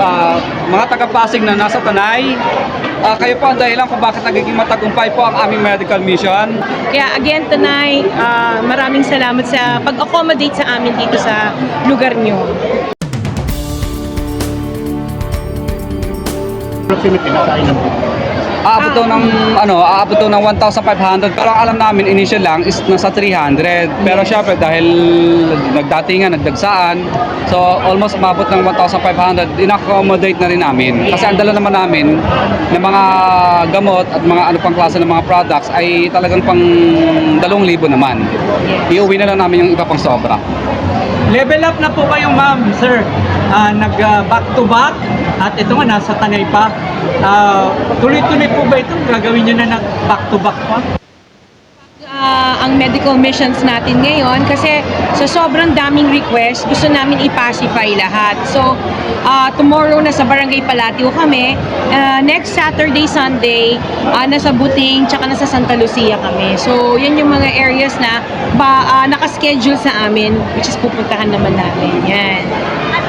Ah, mga taga-Pasig na nasa Tanay, ah, kayo po ang dahilan kung bakit nagiging matagumpay po ang aming medical mission. Kaya again tonight, ah, maraming salamat sa pag-accommodate sa amin dito sa lugar nyo. Proximity na sa inyong Aabot daw ng ano, aabot daw ng 1,500 pero ang alam namin initial lang is nasa 300. Pero syempre dahil nagdatingan, nagdagsaan, so almost umabot ng 1,500, in-accommodate na rin namin. Kasi ang dala naman namin ng mga gamot at mga ano pang klase ng mga products ay talagang pang 2,000 naman. Iuwi na lang namin yung iba pang sobra. Level up na po kayo ma'am, sir. Ah, nag ah, back to back at ito nga nasa Tanay pa. Ah, tuloy-tuloy po ba ito? Gagawin nyo na nag back to back pa? Ah, ang medical missions natin ngayon kasi sa sobrang daming request, gusto namin i-pacify lahat. So, ah, tomorrow nasa Barangay Palatio kami. Ah, next Saturday, Sunday, ah, nasa Buting, tsaka nasa Santa Lucia kami. So, yan yung mga areas na ba, ah, nakaschedule sa amin, which is pupuntahan naman namin. Yan.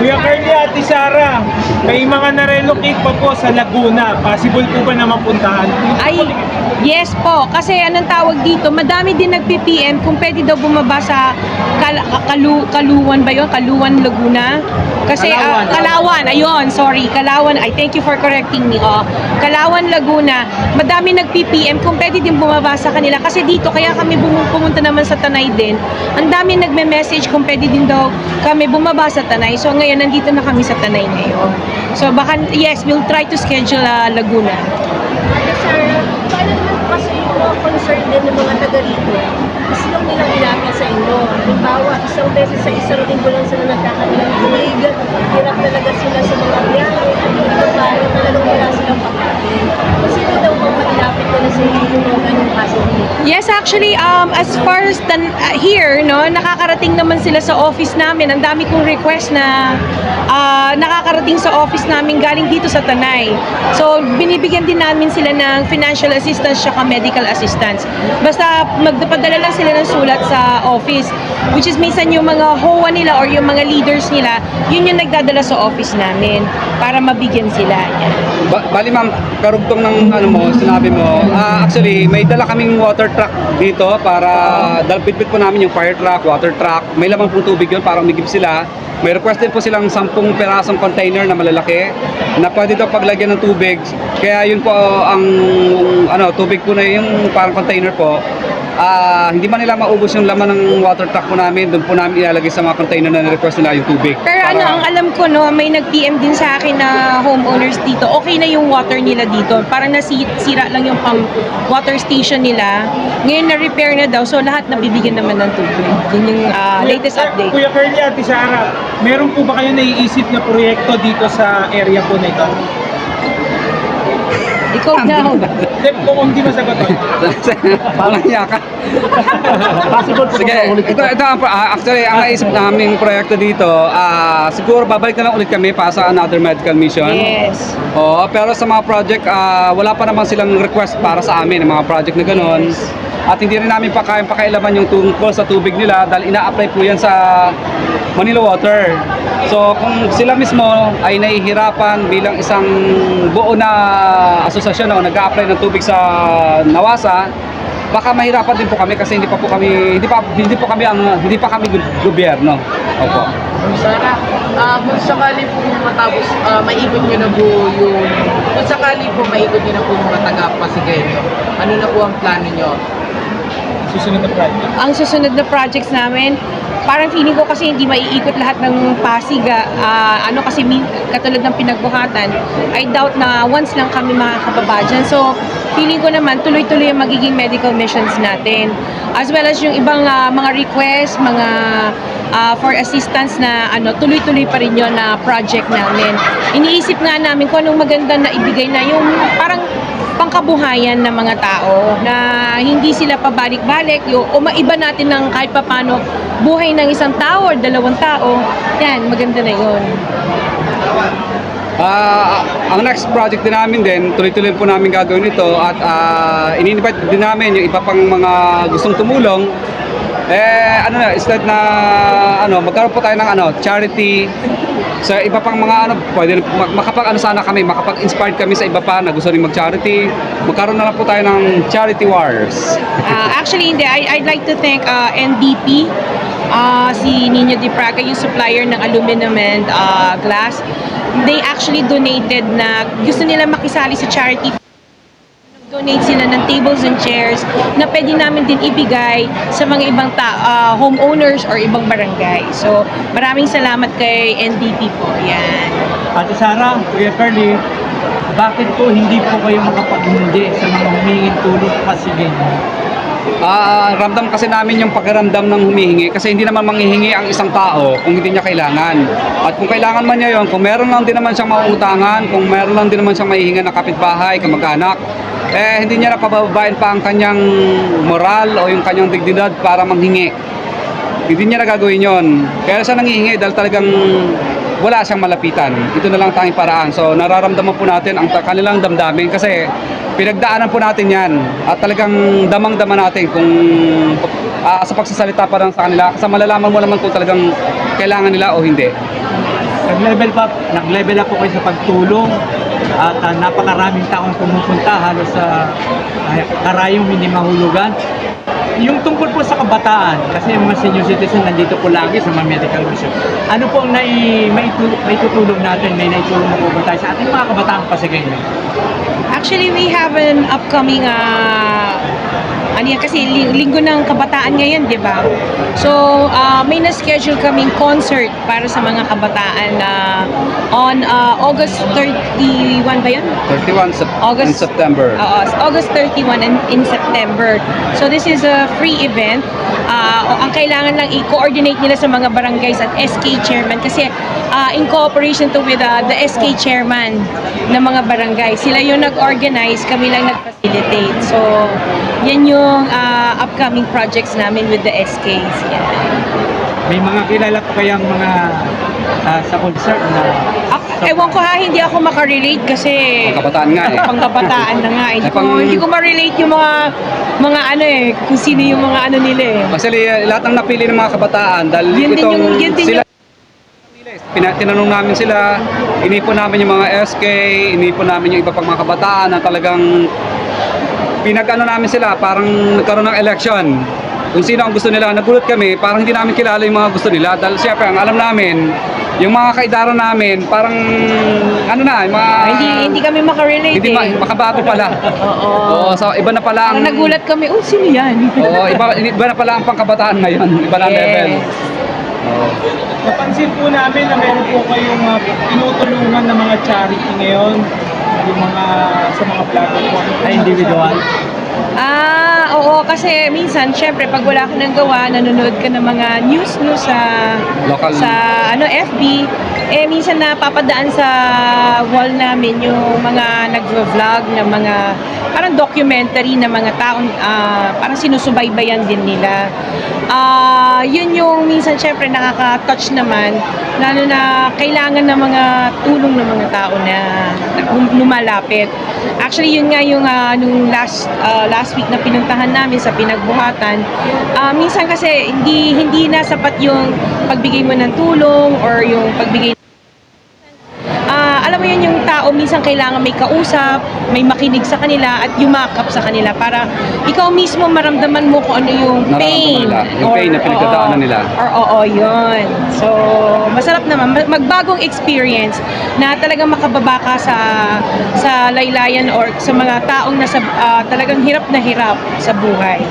Kuya Carly, Ate Sara, may mga narelocate pa po sa Laguna. Possible po ba na mapuntahan? Ay, yes po. Kasi anong tawag dito, madami din nag-PPM kung pwede daw bumaba sa Kal- Kalu- Kaluwan ba yun? Kaluwan, Laguna? Kasi, ah, Kalawan. Kalawan, ayun, sorry, Kalawan, I thank you for correcting me. Oh. Kalawan, Laguna, madami nag-PPM kung pwede din bumaba sa kanila. Kasi dito, kaya kami pumunta naman sa Tanay din. Ang dami nagme-message kung pwede din daw kami bumaba sa Tanay. So ngayon, nandito na kami sa Tanay ngayon. So baka, yes, we'll try to schedule ah, Laguna. Kasi yung mga concern din ng mga taga rito? Gusto lang nilang ilapit sa inyo. Halimbawa, isang beses sa isang linggo lang sila nagkakanilang tulig. Hirap talaga sila sa mga biyahe. At iba pa, yung talagang wala silang pagkain. Sino daw po mailapit nila sa inyo yung mga dito? Yes, actually, um, as far as tan- uh, here, no, nakakarating naman sila sa office namin. Ang dami kong request na ah, nakakarating sa office namin galing dito sa Tanay. So, binibigyan din namin sila ng financial assistance at medical assistance. Basta magpadala lang sila ng sulat sa office, which is minsan yung mga HOA nila or yung mga leaders nila, yun yung nagdadala sa office namin para mabigyan sila. Yan. Ba- bali ma'am, karugtong ng ano mo, sinabi mo, ah, actually may dala kaming water truck dito para dalbitbit po namin yung fire truck, water truck. May lamang pong tubig yun para umigib sila. May request din po silang 10 perasong container na malalaki na pwede daw paglagyan ng tubig. Kaya yun po ang ano, tubig po na yung parang container po. Ah, hindi man nila maubos yung laman ng water truck po namin, doon po namin ilalagay sa mga container na request nila yung tubig. Pero ano, Para- ang alam ko no, may nag-PM din sa akin na homeowners dito. Okay na yung water nila dito. Parang nasira lang yung pump water station nila. Ngayon na-repair na daw. So lahat nabibigyan naman ng tubig. Yun yung ah, latest update. Kuya Carly, Ate Sara, meron po ba kayo naiisip na proyekto dito sa area po na ito? Ikaw na. Hindi, kung hindi masagot ko. Walang yaka. Possible po Sige, ba ulit ito, ito ang, ah, actually, ang naisip naming proyekto dito, ah, siguro babalik na lang ulit kami para sa another medical mission. Yes. Oo, pero sa mga project, ah, wala pa naman silang request para sa amin, mga project na ganon. At hindi rin namin pa kayang pakailaman yung tungkol sa tubig nila dahil ina-apply po yan sa Manila Water. So kung sila mismo ay nahihirapan bilang isang buo na asosasyon o nag-a-apply ng tubig sa Nawasa, baka mahirapan din po kami kasi hindi pa po kami hindi pa hindi po kami ang hindi pa kami gobyerno. Opo. Sana, ah kung sakali po matapos, ah, maikot nyo na po yung, kung sakali po maikot nyo na po mga taga-Pasigenyo, ano na po ang plano nyo? Susunod na project. Ang susunod na projects namin, parang feeling ko kasi hindi maiikot lahat ng Pasig. ah, ano kasi katulad ng pinagbuhatan, I doubt na once lang kami makakababa dyan. So, feeling ko naman tuloy-tuloy ang magiging medical missions natin. As well as yung ibang ah, mga request, mga ah, for assistance na ano, tuloy-tuloy pa rin yun na project namin. Iniisip nga namin kung anong maganda na ibigay na yung parang pangkabuhayan ng mga tao na hindi sila pabalik-balik yung, o maiba natin ng kahit papano buhay ng isang tao or dalawang tao yan, maganda na yun. Ah, ang next project din namin din, tuloy-tuloy po namin gagawin ito at uh, ini-invite din namin yung iba pang mga gustong tumulong eh ano na, instead na ano, magkaroon po tayo ng ano, charity sa iba pang mga ano, pwede mak- makapag ano sana kami, makapag-inspired kami sa iba pa na gusto rin mag-charity. Magkaroon na lang po tayo ng charity wars. Uh, actually, hindi. I, I'd like to thank uh, NDP, uh, si Nino Di Praga, yung supplier ng aluminum and uh, glass. They actually donated na gusto nila makisali sa charity donate sila ng tables and chairs na pwede namin din ibigay sa mga ibang ta- uh, homeowners or ibang barangay. So, maraming salamat kay NDP po. Yan. Ate Sara, Kuya Perly, bakit po hindi po kayo makapag-hindi sa mga humingin tulong kasi ganyan? Ah, ramdam kasi namin yung pakiramdam ng humihingi kasi hindi naman manghihingi ang isang tao kung hindi niya kailangan. At kung kailangan man niya yon, kung meron lang din naman siyang mauutangan, kung meron lang din naman siyang mahihinga ng kapitbahay, kamag-anak, eh hindi niya napababain pa ang kanyang moral o yung kanyang dignidad para manghingi. Hindi niya na gagawin yon. Kaya siya nangihingi dahil talagang wala siyang malapitan. Ito na lang tanging paraan. So nararamdaman po natin ang kanilang damdamin kasi pinagdaanan po natin yan at talagang damang-dama natin kung ah, sa pagsasalita pa lang sa kanila kasi malalaman mo naman kung talagang kailangan nila o hindi. Nag-level up, nag-level up po kayo sa pagtulong at ah, napakaraming taong pumupunta halos sa uh, karayong hindi mahulugan. Yung tungkol po sa kabataan, kasi yung mga senior citizen nandito po lagi sa mga medical mission. Ano po ang nai, maitulong, maitutulong natin, may naitulong na po tayo sa ating mga kabataan Pasigueño? Actually, we have an upcoming uh, ano yan, kasi ling- linggo ng kabataan ngayon, di ba? So, uh, may na-schedule kaming concert para sa mga kabataan na on uh, August 31 ba yun? 31 Sep- in August- September. Oo, August 31 in, in September. So this is a free event. Ah, ang kailangan lang i-coordinate nila sa mga barangays at SK chairman kasi ah, in cooperation to with ah, the SK chairman ng mga barangay. Sila yung nag-organize, kami lang nag-facilitate. So yan yung ah, upcoming projects namin with the SKs. Yan. May mga kilala po kayang mga ah, sa concert na Ako, ewan ko ha, hindi ako makarelate kasi Kabataan nga eh. pangkabataan na nga. Hindi Ay, ko, pang- hindi ko ma-relate yung mga mga ano eh, kung sino yung mga ano nila eh. Actually, eh, lahat ng napili ng mga kabataan dahil Yun din itong yung- yun din sila Pina- tinanong namin sila, inipon namin yung mga SK, inipon namin yung iba pang mga kabataan na talagang pinag-ano namin sila, parang nagkaroon ng election. Kung sino ang gusto nila, nagulat kami, parang hindi namin kilala yung mga gusto nila. Dahil siyempre, ang alam namin, yung mga kaidaran namin, parang ano na, mga... Ah, hindi hindi kami makarelate Hindi eh. ma- makabago pala. Oo. Oo, so iba na pala ang... Parang nagulat kami, oh, sino yan? Oo, iba, iba na pala ang pangkabataan ngayon. Iba na ang level. Yes. Oo. Napansin po namin na meron po kayong uh, tinutulungan ng mga charity ngayon, yung mga sa mga platform. ay individual. Ah, oo, kasi minsan, syempre, pag wala ka ng gawa, nanonood ka ng mga news no, sa, Local. sa ano, FB, eh, minsan napapadaan sa wall namin yung mga nag-vlog ng mga, parang documentary na mga taong, ah, parang sinusubaybayan din nila. Ah, yun yung minsan, syempre, nakaka-touch naman, lalo na kailangan ng mga tulong ng mga tao na, na lum- lumalapit. Actually, yun nga yung ah, nung last ah, last week na pinuntahan namin sa pinagbuhatan. ah, minsan kasi hindi hindi na sapat yung pagbigay mo ng tulong or yung pagbigay mo yun yung tao minsan kailangan may kausap, may makinig sa kanila at yumakap sa kanila para ikaw mismo maramdaman mo kung ano yung Nararamdaman pain. nila, yung pain na pinagdadaanan oo, nila. Or oo, yun. So, masarap naman. Ma- Magbagong experience na talagang makababa ka sa sa laylayan or sa mga taong nasa ah, talagang hirap na hirap sa buhay.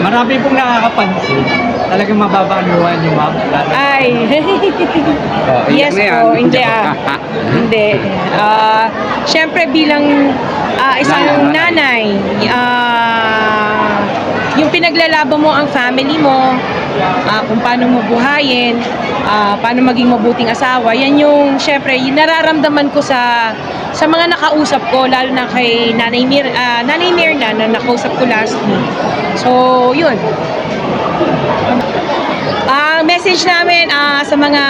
Marami pong nakakapansin. Talagang mababa ang luha niyo, ma'am. Ay. Oh, yes na yan. po, hindi ah. hindi. Ah, Siyempre bilang ah, isang nanay, ah, yung pinaglalaban mo ang family mo, ah, kung paano mo buhayin, ah, paano maging mabuting asawa, yan yung siyempre yung nararamdaman ko sa sa mga nakausap ko, lalo na kay Nanay, Mir, ah, Nanay Mirna na nakausap ko last week. So, yun. Ang message namin ah, sa mga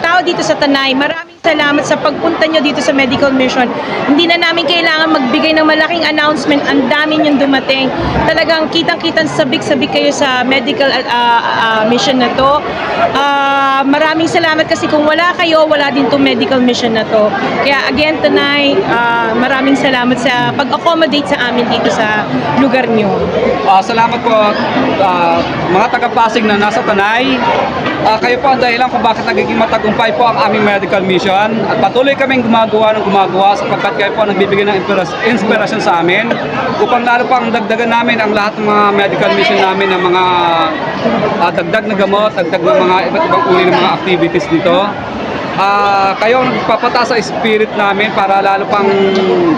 tao dito sa Tanay, maraming Salamat sa pagpunta nyo dito sa medical mission. Hindi na namin kailangan magbigay ng malaking announcement. Ang dami nyo dumating. Talagang kitang-kitang sabik-sabik kayo sa medical ah, ah, mission na to. Ah, maraming salamat kasi kung wala kayo, wala din tong medical mission na to. Kaya again tonight, ah, maraming salamat sa pag-accommodate sa amin dito sa lugar nyo. Ah, salamat po ah, mga taga-Pasig na nasa Tanay. Ah, kayo po ang dahilan kung bakit nagiging matagumpay po ang aming medical mission at patuloy kaming gumagawa ng gumagawa sapagkat kayo po ang nagbibigay ng inspiras- inspirasyon sa amin upang lalo pang dagdagan namin ang lahat ng mga medical mission namin ng mga ah, dagdag na gamot, dagdag ng mga iba't ibang uri ng mga activities dito. Ah, kayo ang nagpapataas sa spirit namin para lalo pang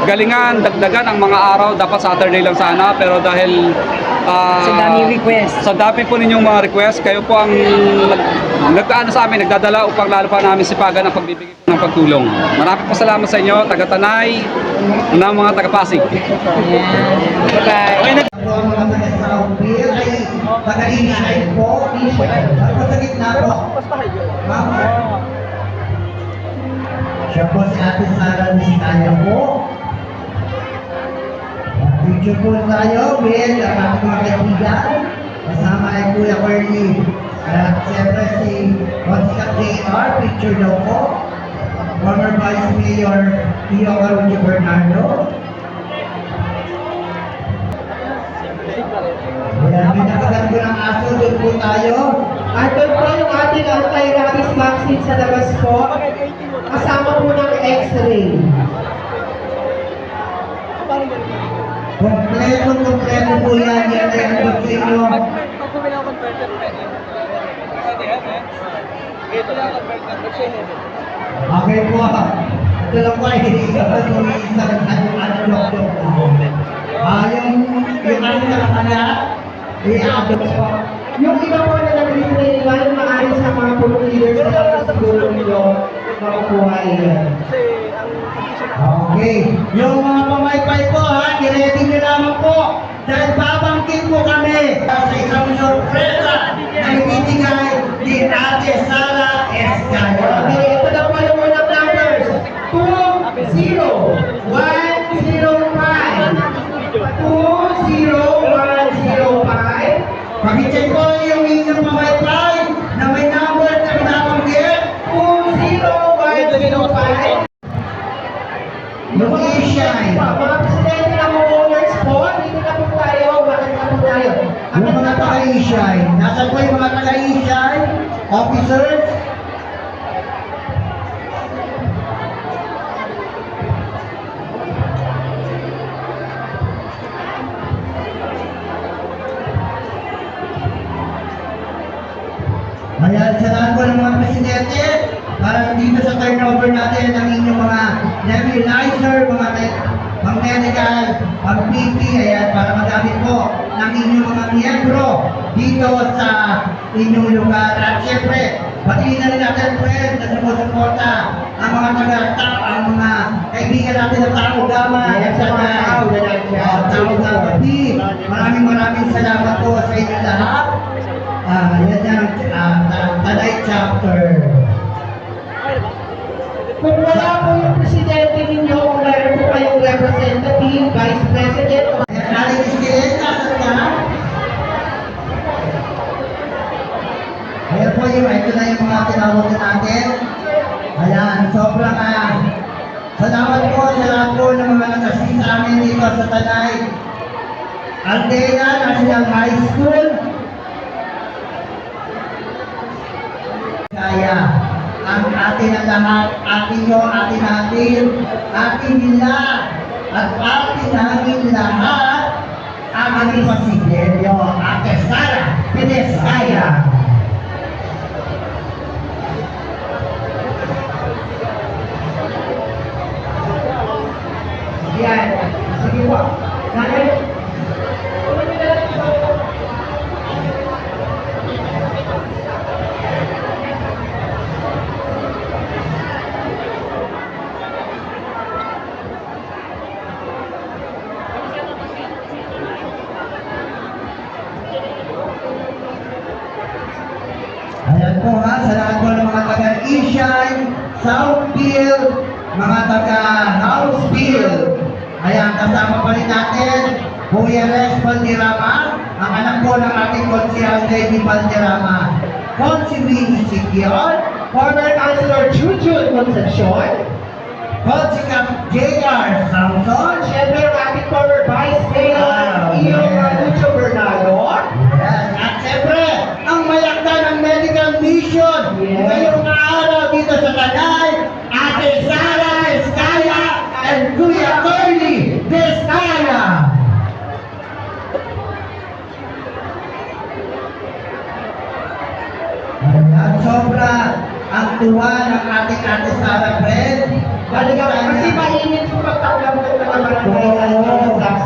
galingan, dagdagan ang mga araw. Dapat Saturday lang sana, pero dahil ah, Sa daming request. Sa dami po ninyong mga request, kayo po ang nagkaano sa amin, nagdadala upang lalo pa namin sipagan ang pagbibigay ng pagtulong. Maraming po salamat sa inyo, taga-Tanay, ng mga taga-Pasig. Bye-bye. po ang mga taga-Southville ay taga-Insight po. Ako sa gitna po. Siya po si Ate Sara Vizcaya po. Picture po tayo with ang ating mga kaibigan. Kasama ay Kuya Corny. At siyempre si Ronska JR, picture daw po. Former Vice Mayor Tio Carucci Bernardo. Ayan, may nakaganda ng aso, doon po tayo. At doon po yung ating anti-rabies vaccine sa labas po. Kasama po ng x-ray. Kompleto, kompleto po yan. Yan ay ano sa Okay po. Ito lang po ay isang ano-ano po. Ah, yung yung ano na i-adopt po. Yung iba po na nag-replay yung maaari sa mga pulong leaders na lang siguro ninyo, makukuha yan. Okay. Yung mga pamaypay po ha, i-ready nyo lamang po. Dahil babangkin po kami sa isang sorpresa na ibibigay ni Ate Sara Escaya. Okay, ito na po yung numbers. 2, 0, 1, 0, 20105. Pakicheck po yung inyong pamaypay na may number na binabanggit. 20105. Yung Asian. Mga presidente ng mga owners po, dito na po tayo, bakit na tayo? Ang mga po yung mga taga-Asian? Officers? PP, ayan, para magamit po ng inyong mga miyembro dito sa inyong lugar. At syempre, batiin na rin natin, friend, na sumusuporta ang mga taga ang mga kaibigan natin ng Tao Gama, at sa Tao Tao Gama team. Maraming maraming salamat po sa inyo lahat. Ah, yan ang uh, Tanay chapter. Kung wala po yung presidente ninyo, kung meron po kayong representative, vice president, o Aling Esquileta, saan ka? Ayan po yung, ito na yung mga tinawag na natin. Ayan, sobrang ah, salamat po sa lahat po ng mga nag-assist sa amin dito sa Tanay. Aldea National High School, kaya ang atin ang lahat, atin nyo, atin natin, atin nila, at atin namin lahat, ang aming pasigilyo, Ate Sara Pineskaya. Yan, sige po. Nanay, Ayan po ha, sa lahat po ng mga taga-Asian, Southfield, mga taga Houseville. Ayan, kasama pa rin natin, Kuya Rex Valderrama, ang anak po ng ating Lady Valderrama. Winnie Sikion, former Councilor Chuchu Concepcion, Kap J.R. Samson, syempre ang ating former Vice Mayor, Iyo Lucho Bernardo. Yes, at syempre, ang mayakda ng medical mission ngayong araw dito sa kanal, sobra ang tuwa ng ating Ate Sara Fred. Balikan kasi mainit po pagtaulang ng mga barangay. at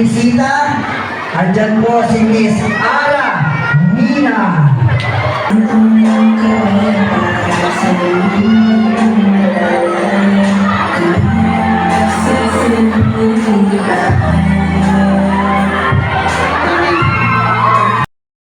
Tanay, meron po tayong bisita. Andyan po si Miss